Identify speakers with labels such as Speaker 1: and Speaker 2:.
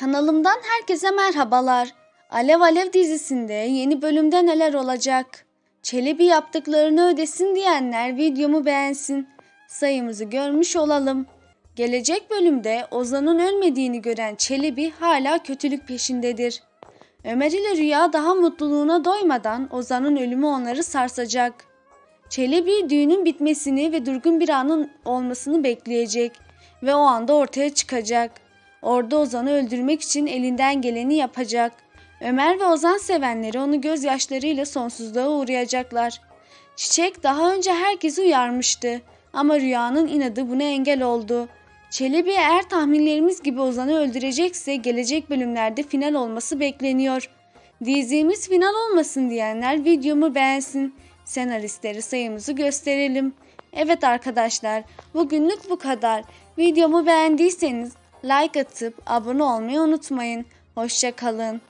Speaker 1: Kanalımdan herkese merhabalar. Alev Alev dizisinde yeni bölümde neler olacak? Çelebi yaptıklarını ödesin diyenler videomu beğensin. Sayımızı görmüş olalım. Gelecek bölümde Ozan'ın ölmediğini gören Çelebi hala kötülük peşindedir. Ömer ile Rüya daha mutluluğuna doymadan Ozan'ın ölümü onları sarsacak. Çelebi düğünün bitmesini ve durgun bir anın olmasını bekleyecek ve o anda ortaya çıkacak. Orada Ozan'ı öldürmek için elinden geleni yapacak. Ömer ve Ozan sevenleri onu gözyaşlarıyla sonsuzluğa uğrayacaklar. Çiçek daha önce herkesi uyarmıştı ama Rüya'nın inadı buna engel oldu. Çelebi eğer tahminlerimiz gibi Ozan'ı öldürecekse gelecek bölümlerde final olması bekleniyor. Dizimiz final olmasın diyenler videomu beğensin. Senaristleri sayımızı gösterelim. Evet arkadaşlar bugünlük bu kadar. Videomu beğendiyseniz like atıp abone olmayı unutmayın. Hoşça kalın.